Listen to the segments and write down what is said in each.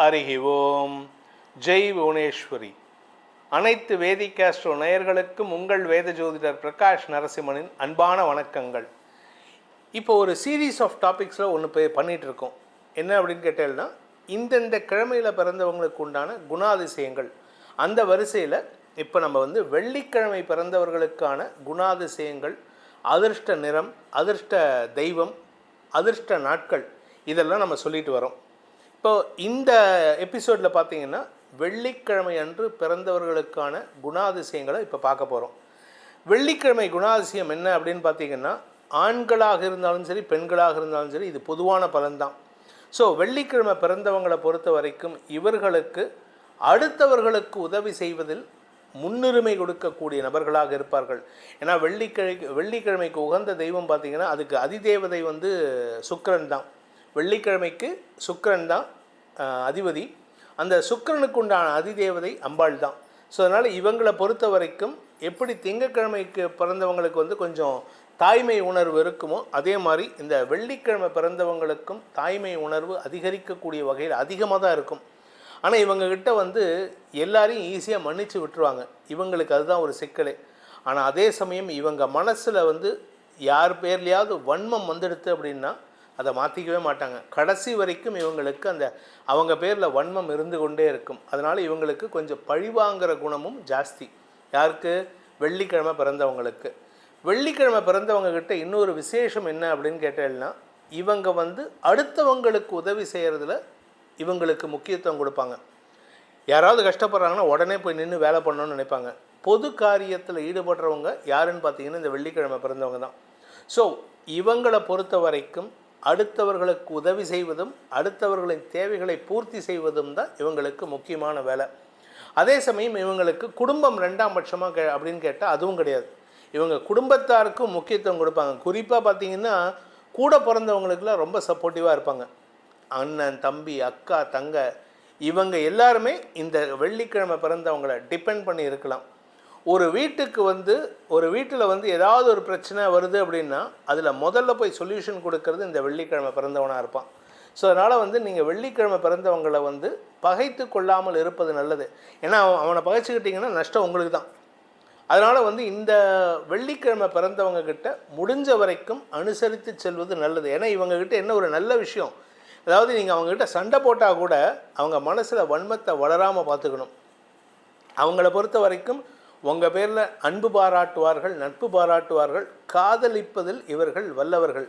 நமக அருகி ஓம் ஜெய் புவனேஸ்வரி. அனைத்து வேதிகாஸ்ட்ரோ நேயர்களுக்கும் உங்கள் வேத ஜோதிடர் பிரகாஷ் நரசிம்மனின் அன்பான வணக்கங்கள். இப்போ ஒரு சீரீஸ் ஆஃப் டாபிக்ஸில் ஒன்று போய் பண்ணிகிட்டு இருக்கோம் என்ன அப்படின்னு கேட்டேன்னா இந்தந்த கிழமையில் பிறந்தவங்களுக்கு உண்டான குணாதிசயங்கள். அந்த வரிசையில் இப்போ நம்ம வந்து வெள்ளிக்கிழமை பிறந்தவர்களுக்கான குணாதிசயங்கள் அதிர்ஷ்ட நிறம் அதிர்ஷ்ட தெய்வம் அதிர்ஷ்ட நாட்கள் இதெல்லாம் நம்ம சொல்லிட்டு வரோம். இப்போ இந்த எபிசோடில் பார்த்தீங்கன்னா வெள்ளிக்கிழமை அன்று பிறந்தவர்களுக்கான குணாதிசயங்களை இப்போ பார்க்க போகிறோம் வெள்ளிக்கிழமை குணாதிசயம் என்ன அப்படின்னு பார்த்தீங்கன்னா ஆண்களாக இருந்தாலும் சரி பெண்களாக இருந்தாலும் சரி இது பொதுவான பலன்தான். ஸோ வெள்ளிக்கிழமை பிறந்தவங்களை பொறுத்த வரைக்கும் இவர்களுக்கு அடுத்தவர்களுக்கு உதவி செய்வதில் முன்னுரிமை கொடுக்கக்கூடிய நபர்களாக இருப்பார்கள். ஏன்னா வெள்ளிக்கிழமை வெள்ளிக்கிழமைக்கு உகந்த தெய்வம் பார்த்திங்கன்னா அதுக்கு அதிதேவதை வந்து சுக்கரன் தான் வெள்ளிக்கிழமைக்கு சுக்கரன் தான் அதிபதி. அந்த சுக்கிரனுக்கு உண்டான அதிதேவதை அம்பாள் தான். ஸோ அதனால் இவங்களை பொறுத்த வரைக்கும் எப்படி திங்கக்கிழமைக்கு பிறந்தவங்களுக்கு வந்து கொஞ்சம் தாய்மை உணர்வு இருக்குமோ அதே மாதிரி இந்த வெள்ளிக்கிழமை பிறந்தவங்களுக்கும் தாய்மை உணர்வு அதிகரிக்கக்கூடிய வகையில் அதிகமாக தான் இருக்கும். ஆனால் இவங்கக்கிட்ட வந்து எல்லாரையும் ஈஸியாக மன்னித்து விட்டுருவாங்க. இவங்களுக்கு அதுதான் ஒரு சிக்கலே. ஆனால் அதே சமயம் இவங்க மனசில் வந்து யார் பேர்லையாவது வன்மம் வந்துடுது அப்படின்னா அதை மாற்றிக்கவே மாட்டாங்க. கடைசி வரைக்கும் இவங்களுக்கு அந்த அவங்க பேரில் வன்மம் இருந்து கொண்டே இருக்கும். அதனால் இவங்களுக்கு கொஞ்சம் பழிவாங்கிற குணமும் ஜாஸ்தி. யாருக்கு? வெள்ளிக்கிழமை பிறந்தவங்களுக்கு. வெள்ளிக்கிழமை பிறந்தவங்கக்கிட்ட இன்னொரு விசேஷம் என்ன அப்படின்னு கேட்டேன்னா இவங்க வந்து அடுத்தவங்களுக்கு உதவி செய்கிறதுல இவங்களுக்கு முக்கியத்துவம் கொடுப்பாங்க. யாராவது கஷ்டப்படுறாங்கன்னா உடனே போய் நின்று வேலை பண்ணணும்னு நினைப்பாங்க. பொது காரியத்தில் ஈடுபடுறவங்க யாருன்னு பார்த்தீங்கன்னா இந்த வெள்ளிக்கிழமை பிறந்தவங்க தான். ஸோ இவங்களை பொறுத்த வரைக்கும் அடுத்தவர்களுக்கு உதவி செய்வதும் அடுத்தவர்களின் தேவைகளை பூர்த்தி செய்வதும் தான் இவங்களுக்கு முக்கியமான வேலை. அதே சமயம் இவங்களுக்கு குடும்பம் ரெண்டாம் பட்சமாக கே அப்படின்னு கேட்டால் அதுவும் கிடையாது. இவங்க குடும்பத்தாருக்கும் முக்கியத்துவம் கொடுப்பாங்க. குறிப்பாக பார்த்தீங்கன்னா கூட பிறந்தவங்களுக்குலாம் ரொம்ப சப்போர்ட்டிவாக இருப்பாங்க. அண்ணன் தம்பி அக்கா தங்க இவங்க எல்லாருமே இந்த வெள்ளிக்கிழமை பிறந்தவங்கள டிபெண்ட் பண்ணி இருக்கலாம். ஒரு வீட்டுக்கு வந்து ஒரு வீட்டில் வந்து ஏதாவது ஒரு பிரச்சனை வருது அப்படின்னா அதில் முதல்ல போய் சொல்யூஷன் கொடுக்கறது இந்த வெள்ளிக்கிழமை பிறந்தவனாக இருப்பான். ஸோ அதனால் வந்து நீங்கள் வெள்ளிக்கிழமை பிறந்தவங்களை வந்து பகைத்து கொள்ளாமல் இருப்பது நல்லது. ஏன்னா அவன் அவனை பகைச்சிக்கிட்டிங்கன்னா நஷ்டம் உங்களுக்கு தான். அதனால் வந்து இந்த வெள்ளிக்கிழமை பிறந்தவங்க கிட்ட முடிஞ்ச வரைக்கும் அனுசரித்து செல்வது நல்லது. ஏன்னா இவங்கக்கிட்ட என்ன ஒரு நல்ல விஷயம்? அதாவது நீங்கள் அவங்கக்கிட்ட சண்டை போட்டால் கூட அவங்க மனசில் வன்மத்தை வளராமல் பார்த்துக்கணும். அவங்கள பொறுத்த வரைக்கும் உங்கள் பேரில் அன்பு பாராட்டுவார்கள் நட்பு பாராட்டுவார்கள் காதலிப்பதில் இவர்கள் வல்லவர்கள்.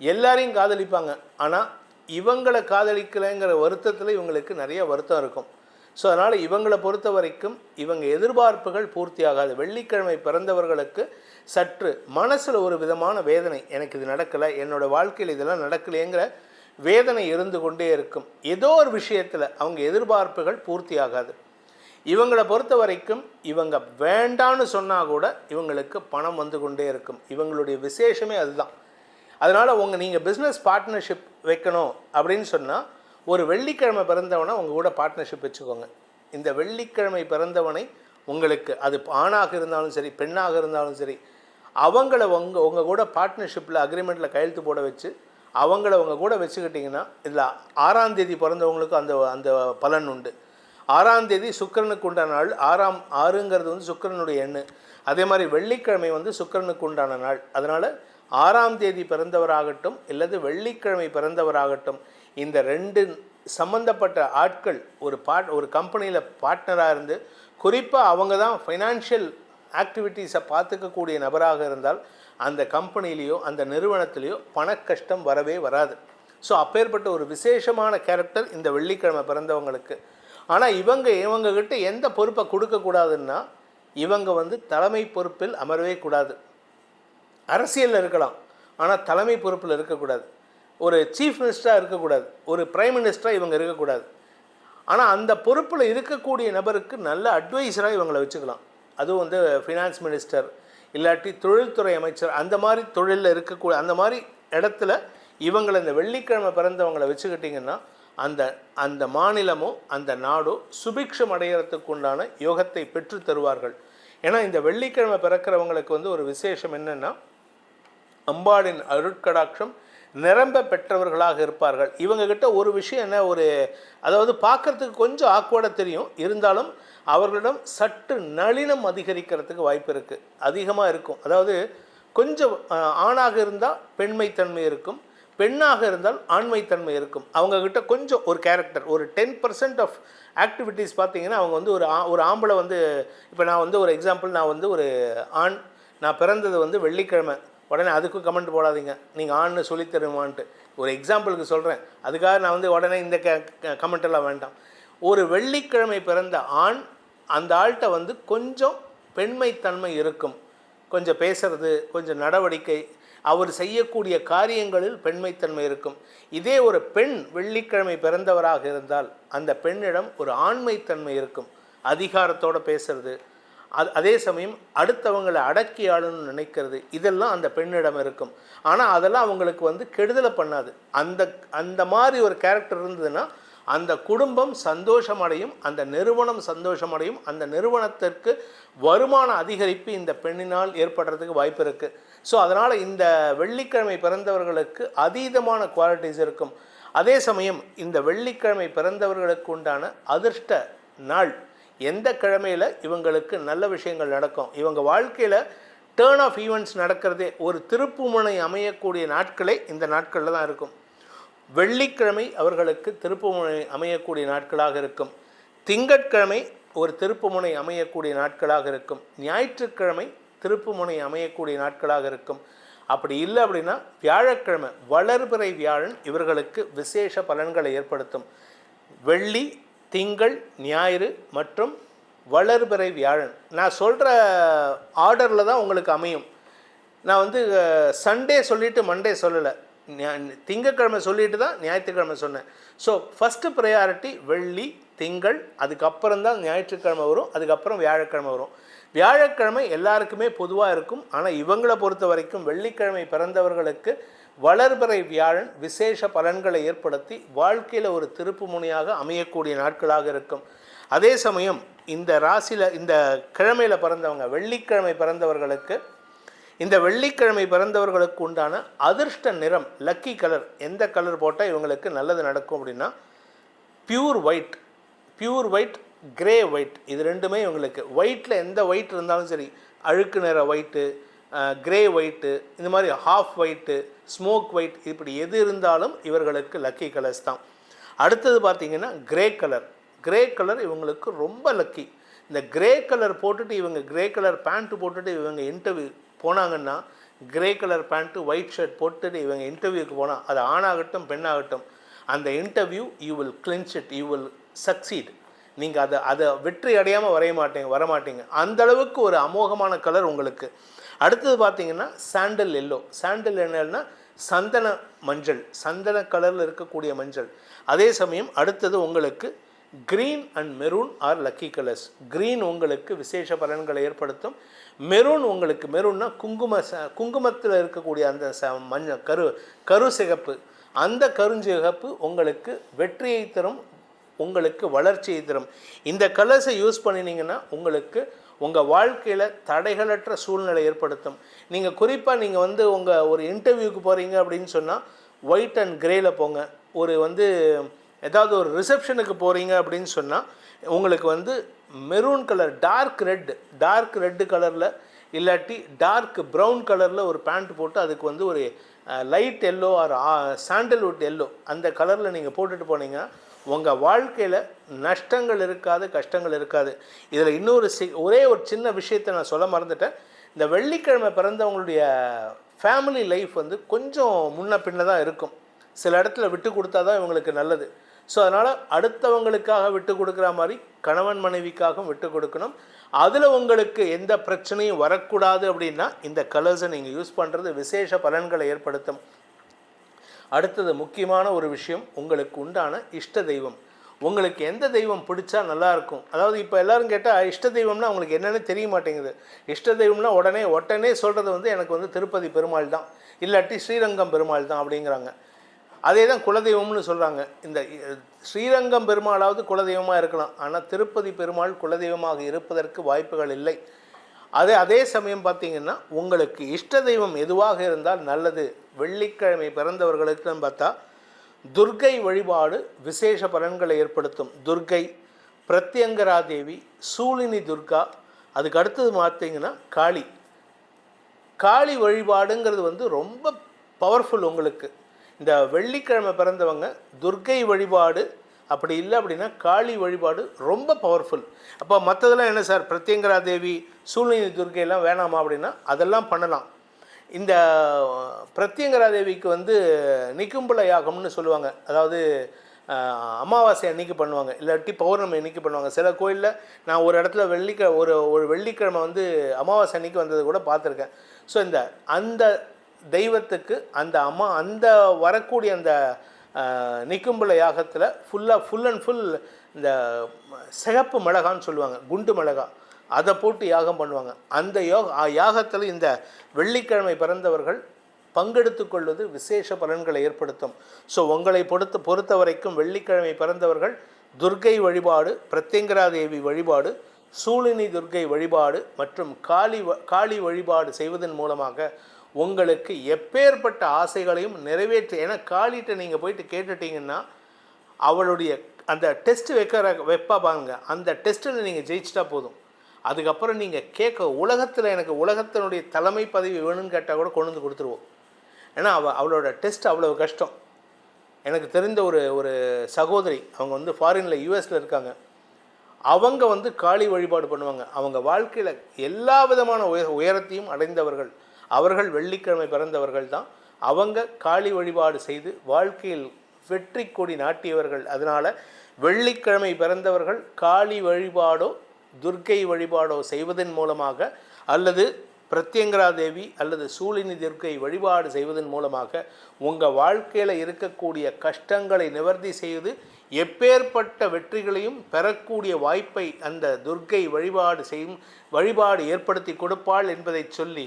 எல்லாரையும் காதலிப்பாங்க. ஆனால் இவங்களை காதலிக்கலைங்கிற வருத்தத்தில் இவங்களுக்கு நிறைய வருத்தம் இருக்கும். ஸோ அதனால் இவங்களை பொறுத்த வரைக்கும் இவங்க எதிர்பார்ப்புகள் பூர்த்தியாகாது. வெள்ளிக்கிழமை பிறந்தவர்களுக்கு சற்று மனசில் ஒரு விதமான வேதனை எனக்கு இது நடக்கலை என்னோடய வாழ்க்கையில் இதெல்லாம் நடக்கலையேங்கிற வேதனை இருந்து கொண்டே இருக்கும். ஏதோ ஒரு விஷயத்தில் அவங்க எதிர்பார்ப்புகள் பூர்த்தியாகாது. இவங்களை பொறுத்த வரைக்கும் இவங்க வேண்டான்னு சொன்னால் கூட இவங்களுக்கு பணம் வந்து கொண்டே இருக்கும். இவங்களுடைய விசேஷமே அதுதான். அதனால் உங்கள் நீங்கள் பிஸ்னஸ் பார்ட்னர்ஷிப் வைக்கணும் அப்படின்னு சொன்னால் ஒரு வெள்ளிக்கிழமை பிறந்தவனை உங்கள் கூட பார்ட்னர்ஷிப் வச்சுக்கோங்க. இந்த வெள்ளிக்கிழமை பிறந்தவனை உங்களுக்கு அது ஆணாக இருந்தாலும் சரி பெண்ணாக இருந்தாலும் சரி அவங்கள உங்கள் உங்கள் கூட பார்ட்னர்ஷிப்பில் அக்ரிமெண்ட்டில் கையெழுத்து போட வச்சு அவங்கள உங்கள் கூட வச்சுக்கிட்டிங்கன்னா இதில் ஆறாம் தேதி பிறந்தவங்களுக்கு அந்த அந்த பலன் உண்டு. ஆறாம் தேதி சுக்கிரனுக்கு உண்டான நாள். ஆறாம் ஆறுங்கிறது வந்து சுக்கிரனுடைய எண்ணு. அதே மாதிரி வெள்ளிக்கிழமை வந்து சுக்கிரனுக்கு உண்டான நாள். அதனால் ஆறாம் தேதி பிறந்தவராகட்டும் இல்லது வெள்ளிக்கிழமை பிறந்தவராகட்டும் இந்த ரெண்டு சம்மந்தப்பட்ட ஆட்கள் ஒரு பாட் ஒரு கம்பெனியில் பார்ட்னராக இருந்து குறிப்பாக அவங்க தான் ஃபைனான்ஷியல் ஆக்டிவிட்டீஸை பார்த்துக்கக்கூடிய நபராக இருந்தால் அந்த கம்பெனிலேயோ அந்த நிறுவனத்திலேயோ பணக்கஷ்டம் வரவே வராது. ஸோ அப்பேற்பட்ட ஒரு விசேஷமான கேரக்டர் இந்த வெள்ளிக்கிழமை பிறந்தவங்களுக்கு. ஆனால் இவங்க இவங்கக்கிட்ட எந்த பொறுப்பை கொடுக்கக்கூடாதுன்னா இவங்க வந்து தலைமை பொறுப்பில் அமரவே கூடாது. அரசியலில் இருக்கலாம். ஆனால் தலைமை பொறுப்பில் இருக்கக்கூடாது. ஒரு சீஃப் மினிஸ்டராக இருக்கக்கூடாது. ஒரு பிரைம் மினிஸ்டராக இவங்க இருக்கக்கூடாது. ஆனால் அந்த பொறுப்பில் இருக்கக்கூடிய நபருக்கு நல்ல அட்வைஸராக இவங்களை வச்சுக்கலாம். அதுவும் வந்து ஃபினான்ஸ் மினிஸ்டர் இல்லாட்டி தொழில்துறை அமைச்சர் அந்த மாதிரி தொழிலில் இருக்கக்கூடிய அந்த மாதிரி இடத்துல இவங்களை இந்த வெள்ளிக்கிழமை பிறந்தவங்களை வச்சுக்கிட்டிங்கன்னா அந்த அந்த மாநிலமோ அந்த நாடோ சுபிக்ஷம் அடைகிறதுக்கு உண்டான யோகத்தை பெற்று தருவார்கள். ஏன்னா இந்த வெள்ளிக்கிழமை பிறக்கிறவங்களுக்கு வந்து ஒரு விசேஷம் என்னென்னா அம்பாளின் அருட்கடாட்சம் நிரம்ப பெற்றவர்களாக இருப்பார்கள். இவங்கக்கிட்ட ஒரு விஷயம் என்ன ஒரு அதாவது பார்க்கறதுக்கு கொஞ்சம் ஆக்வர்டாக தெரியும். இருந்தாலும் அவர்களிடம் சற்று நளினம் அதிகரிக்கிறதுக்கு வாய்ப்பு இருக்குது அதிகமாக இருக்கும். அதாவது கொஞ்சம் ஆணாக இருந்தால் பெண்மைத்தன்மை இருக்கும். பெண்ணாக இருந்தால் ஆண்மைத்தன்மை இருக்கும். அவங்கக்கிட்ட கொஞ்சம் ஒரு கேரக்டர் ஒரு டென் பர்சன்ட் ஆஃப் ஆக்டிவிட்டீஸ் பார்த்தீங்கன்னா அவங்க வந்து ஒரு ஆ- ஒரு ஆம்பளை வந்து இப்போ நான் வந்து ஒரு எக்ஸாம்பிள் நான் வந்து ஒரு ஆண் நான் பிறந்தது வந்து வெள்ளிக்கிழமை. உடனே அதுக்கும் கமெண்ட் போடாதீங்க. நீங்கள் ஆண்னு சொல்லித் தருமான்ட்டு. ஒரு எக்ஸாம்பிளுக்கு சொல்கிறேன் அதுக்காக நான் வந்து உடனே இந்த க கமெண்ட்டெல்லாம் வேண்டாம். ஒரு வெள்ளிக்கிழமை பிறந்த ஆண் அந்த ஆள்கிட்ட வந்து கொஞ்சம் பெண்மைத்தன்மை இருக்கும். கொஞ்சம் பேசுறது கொஞ்சம் நடவடிக்கை. அவர் செய்யக்கூடிய காரியங்களில் பெண்மைத்தன்மை இருக்கும். இதே ஒரு பெண் வெள்ளிக்கிழமை பிறந்தவராக இருந்தால் அந்த பெண்ணிடம் ஒரு ஆண்மைத்தன்மை இருக்கும். அதிகாரத்தோடு பேசுறது. அது அதே சமயம் அடுத்தவங்களை அடக்கி ஆளணும்னு நினைக்கிறது. இதெல்லாம் அந்த பெண்ணிடம் இருக்கும். ஆனால் அதெல்லாம் அவங்களுக்கு வந்து கெடுதலை பண்ணாது. அந்த அந்த மாதிரி ஒரு கேரக்டர் இருந்ததுன்னா அந்த குடும்பம் சந்தோஷமடையும் அந்த நிறுவனம் சந்தோஷமடையும் அந்த நிறுவனத்திற்கு வருமான அதிகரிப்பு இந்த பெண்ணினால் ஏற்படுறதுக்கு வாய்ப்பு இருக்குது ஸோ அதனால் இந்த வெள்ளிக்கிழமை பிறந்தவர்களுக்கு அதீதமான குவாலிட்டிஸ் இருக்கும். அதே சமயம் இந்த வெள்ளிக்கிழமை பிறந்தவர்களுக்கு உண்டான அதிர்ஷ்ட நாள் எந்த கிழமையில் இவங்களுக்கு நல்ல விஷயங்கள் நடக்கும். இவங்க வாழ்க்கையில் டேர்ன் ஆஃப் ஈவெண்ட்ஸ் நடக்கிறதே ஒரு திருப்புமுனை அமையக்கூடிய நாட்களே இந்த நாட்களில் தான் இருக்கும். வெள்ளிக்கிழமை அவர்களுக்கு திருப்புமுனை அமையக்கூடிய நாட்களாக இருக்கும். திங்கட்கிழமை ஒரு திருப்புமுனை அமையக்கூடிய நாட்களாக இருக்கும். ஞாயிற்றுக்கிழமை திருப்புமுனை அமையக்கூடிய நாட்களாக இருக்கும். அப்படி இல்லை அப்படின்னா வியாழக்கிழமை வளர்பிறை வியாழன் இவர்களுக்கு விசேஷ பலன்களை ஏற்படுத்தும். வெள்ளி திங்கள் ஞாயிறு மற்றும் வளர்பிறை வியாழன். நான் சொல்கிற ஆர்டரில் தான் உங்களுக்கு அமையும். நான் வந்து சண்டே சொல்லிவிட்டு மண்டே சொல்லலை. திங்கக்கிழமை சொல்லிட்டு தான் ஞாயிற்றுக்கிழமை சொன்னேன். ஸோ ஃபஸ்ட்டு ப்ரையாரிட்டி வெள்ளி திங்கள் அதுக்கப்புறம் தான் ஞாயிற்றுக்கிழமை வரும் அதுக்கப்புறம் வியாழக்கிழமை வரும். வியாழக்கிழமை எல்லாருக்குமே பொதுவாக இருக்கும். ஆனால் இவங்களை பொறுத்த வரைக்கும் வெள்ளிக்கிழமை பிறந்தவர்களுக்கு வளர்பிறை வியாழன் விசேஷ பலன்களை ஏற்படுத்தி வாழ்க்கையில் ஒரு திருப்பு முனையாக அமையக்கூடிய நாட்களாக இருக்கும். அதே சமயம் இந்த ராசியில் இந்த கிழமையில் பிறந்தவங்க வெள்ளிக்கிழமை பிறந்தவர்களுக்கு இந்த வெள்ளிக்கிழமை பிறந்தவர்களுக்கு உண்டான அதிர்ஷ்ட நிறம் லக்கி கலர் எந்த கலர் போட்டால் இவங்களுக்கு நல்லது நடக்கும் அப்படின்னா pure white pure white grey white இது ரெண்டுமே இவங்களுக்கு. ஒயிட்டில் எந்த ஒயிட் இருந்தாலும் சரி அழுக்கு நிற ஒயிட்டு கிரே ஒயிட்டு இந்த மாதிரி ஹாஃப் ஒயிட்டு ஸ்மோக் ஒயிட் இப்படி எது இருந்தாலும் இவர்களுக்கு லக்கி கலர்ஸ் தான். அடுத்தது பார்த்தீங்கன்னா கிரே கலர் கிரே கலர் இவங்களுக்கு ரொம்ப லக்கி இந்த கிரே கலர் போட்டுட்டு இவங்க கிரே கலர் பேண்ட்டு போட்டுட்டு இவங்க இன்டர்வியூ போனாங்கன்னா grey colour pant white shirt போட்டுட்டு இவங்க இன்டர்வியூக்கு போனால் அது ஆணாகட்டும் பெண்ணாகட்டும் அந்த interview you will clinch it you will succeed நீங்கள் அதை அதை வெற்றி அடையாமல் வரைய மாட்டீங்க வர மாட்டீங்க அந்த அளவுக்கு ஒரு அமோகமான கலர் உங்களுக்கு. அடுத்தது பார்த்தீங்கன்னா சாண்டல் எல்லோ சாண்டல் என்னன்னா சந்தன மஞ்சள் சந்தன கலரில் இருக்கக்கூடிய மஞ்சள். அதே சமயம் அடுத்தது உங்களுக்கு green and maroon are lucky colours green உங்களுக்கு விசேஷ பலன்களை ஏற்படுத்தும். மெரூன் உங்களுக்கு மெரூன்னா குங்கும ச குங்குமத்தில் இருக்கக்கூடிய அந்த ச மஞ்சள் கரு கரு சிகப்பு. அந்த கருஞ்சிகப்பு உங்களுக்கு வெற்றியை தரும் உங்களுக்கு வளர்ச்சியை தரும். இந்த கலர்ஸை யூஸ் பண்ணினீங்கன்னா உங்களுக்கு உங்கள் வாழ்க்கையில் தடைகளற்ற சூழ்நிலை ஏற்படுத்தும். நீங்கள் குறிப்பாக நீங்கள் வந்து உங்கள் ஒரு இன்டர்வியூக்கு போகிறீங்க அப்படின்னு சொன்னால் ஒயிட் அண்ட் கிரேயில் போங்க. ஒரு வந்து ஏதாவது ஒரு ரிசப்ஷனுக்கு போகிறீங்க அப்படின்னு சொன்னால் உங்களுக்கு வந்து maroon colour dark red dark red கலரில் இல்லாட்டி டார்க் ப்ரௌன் கலரில் ஒரு பேண்ட் போட்டு அதுக்கு வந்து ஒரு light yellow or sandalwood yellow அந்த கலரில் நீங்கள் போட்டுட்டு போனீங்கன்னா உங்கள் வாழ்க்கையில் நஷ்டங்கள் இருக்காது கஷ்டங்கள் இருக்காது. இதில் இன்னொரு சி ஒரே ஒரு சின்ன விஷயத்தை நான் சொல்ல மறந்துட்டேன். இந்த வெள்ளிக்கிழமை பிறந்தவங்களுடைய ஃபேமிலி லைஃப் வந்து கொஞ்சம் முன்ன பின்ன தான் இருக்கும். சில இடத்துல விட்டு கொடுத்தா தான் இவங்களுக்கு நல்லது. ஸோ அதனால் அடுத்தவங்களுக்காக விட்டு கொடுக்குற மாதிரி கணவன் மனைவிக்காகவும் விட்டு கொடுக்கணும். அதில் உங்களுக்கு எந்த பிரச்சனையும் வரக்கூடாது அப்படின்னா இந்த கலர்ஸை நீங்கள் யூஸ் பண்ணுறது விசேஷ பலன்களை ஏற்படுத்தும். அடுத்தது முக்கியமான ஒரு விஷயம் உங்களுக்கு உண்டான இஷ்ட தெய்வம். உங்களுக்கு எந்த தெய்வம் பிடிச்சா நல்லாயிருக்கும் அதாவது இப்போ எல்லாரும் கேட்டால் இஷ்ட தெய்வம்னா உங்களுக்கு என்னென்னு தெரிய மாட்டேங்குது. இஷ்ட தெய்வம்னா உடனே உடனே சொல்கிறது வந்து எனக்கு வந்து திருப்பதி பெருமாள் தான். இல்லாட்டி ஸ்ரீரங்கம் பெருமாள் தான் அப்படிங்கிறாங்க. அதே தான் குலதெய்வம்னு சொல்கிறாங்க இந்த ஸ்ரீரங்கம் பெருமாளாவது குலதெய்வமாக இருக்கலாம். ஆனால் திருப்பதி பெருமாள் குலதெய்வமாக இருப்பதற்கு வாய்ப்புகள் இல்லை. அது அதே சமயம் பார்த்தீங்கன்னா உங்களுக்கு இஷ்ட தெய்வம் எதுவாக இருந்தால் நல்லது. வெள்ளிக்கிழமை பிறந்தவர்களுக்குன்னு பார்த்தா துர்க்கை வழிபாடு விசேஷ பலன்களை ஏற்படுத்தும். துர்க்கை பிரத்யங்கரா தேவி சூலினி துர்கா அதுக்கு அடுத்தது பார்த்தீங்கன்னா காளி. காளி வழிபாடுங்கிறது வந்து ரொம்ப பவர்ஃபுல் உங்களுக்கு. இந்த வெள்ளிக்கிழமை பிறந்தவங்க துர்க்கை வழிபாடு அப்படி இல்லை அப்படின்னா காளி வழிபாடு ரொம்ப பவர்ஃபுல் அப்போ மற்றதெல்லாம் என்ன சார்? பிரத்யங்கரா தேவி சூழ்நிலை துர்க்கையெல்லாம் வேணாமா அப்படின்னா அதெல்லாம் பண்ணலாம். இந்த பிரத்யங்கரா தேவிக்கு வந்து நிக்கும்புல யாகம்னு சொல்லுவாங்க. அதாவது அமாவாசை அன்னைக்கு பண்ணுவாங்க. இல்லாட்டி பௌர்ணமி அன்னைக்கு பண்ணுவாங்க. சில கோயிலில் நான் ஒரு இடத்துல வெள்ளிக்க ஒரு ஒரு வெள்ளிக்கிழமை வந்து அமாவாசை அன்னைக்கு வந்தது கூட பார்த்துருக்கேன். ஸோ இந்த அந்த தெய்வத்துக்கு அந்த அம்மா அந்த வரக்கூடிய அந்த நிக்கும்புல யாகத்தில் ஃபுல்லாக ஃபுல் அண்ட் ஃபுல் இந்த சிகப்பு மிளகான்னு சொல்லுவாங்க குண்டு மிளகா. அதை போட்டு யாகம் பண்ணுவாங்க. அந்த யோக யாகத்தில் இந்த வெள்ளிக்கிழமை பிறந்தவர்கள் பங்கெடுத்து கொள்வது விசேஷ பலன்களை ஏற்படுத்தும். ஸோ உங்களை பொறுத்த பொறுத்த வரைக்கும் வெள்ளிக்கிழமை பிறந்தவர்கள் துர்க்கை வழிபாடு பிரத்யங்கரா தேவி வழிபாடு சூழினி துர்க்கை வழிபாடு மற்றும் காளி வ- காளி வழிபாடு செய்வதன் மூலமாக உங்களுக்கு எப்பேற்பட்ட ஆசைகளையும் நிறைவேற்று. ஏன்னா காளிகிட்ட நீங்கள் போயிட்டு கேட்டுட்டீங்கன்னா அவளுடைய அந்த டெஸ்ட் வைக்கிற வைப்பா பாருங்க. அந்த டெஸ்ட்டில் நீங்கள் ஜெயிச்சிட்டா போதும். அதுக்கப்புறம் நீங்கள் கேட்க உலகத்தில் எனக்கு உலகத்தினுடைய தலைமை பதவி வேணும்னு கேட்டால் கூட கொண்டு வந்து கொடுத்துருவோம். ஏன்னா அவ அவளோட டெஸ்ட் அவ்வளோ கஷ்டம். எனக்கு தெரிந்த ஒரு ஒரு சகோதரி அவங்க வந்து ஃபாரினில் யூஎஸில் இருக்காங்க. அவங்க வந்து காளி வழிபாடு பண்ணுவாங்க. அவங்க வாழ்க்கையில் எல்லா விதமான உய உயரத்தையும் அடைந்தவர்கள். அவர்கள் வெள்ளிக்கிழமை பிறந்தவர்கள் தான் அவங்க காளி வழிபாடு செய்து வாழ்க்கையில் வெற்றி கொடி நாட்டியவர்கள். அதனால் வெள்ளிக்கிழமை பிறந்தவர்கள் காளி வழிபாடோ துர்க்கை வழிபாடோ செய்வதன் மூலமாக அல்லது பிரத்யங்கரா தேவி அல்லது சூழினி துர்க்கை வழிபாடு செய்வதன் மூலமாக உங்கள் வாழ்க்கையில் இருக்கக்கூடிய கஷ்டங்களை நிவர்த்தி செய்து எப்பேற்பட்ட வெற்றிகளையும் பெறக்கூடிய வாய்ப்பை அந்த துர்க்கை வழிபாடு செய்யும் வழிபாடு ஏற்படுத்தி கொடுப்பாள் என்பதை சொல்லி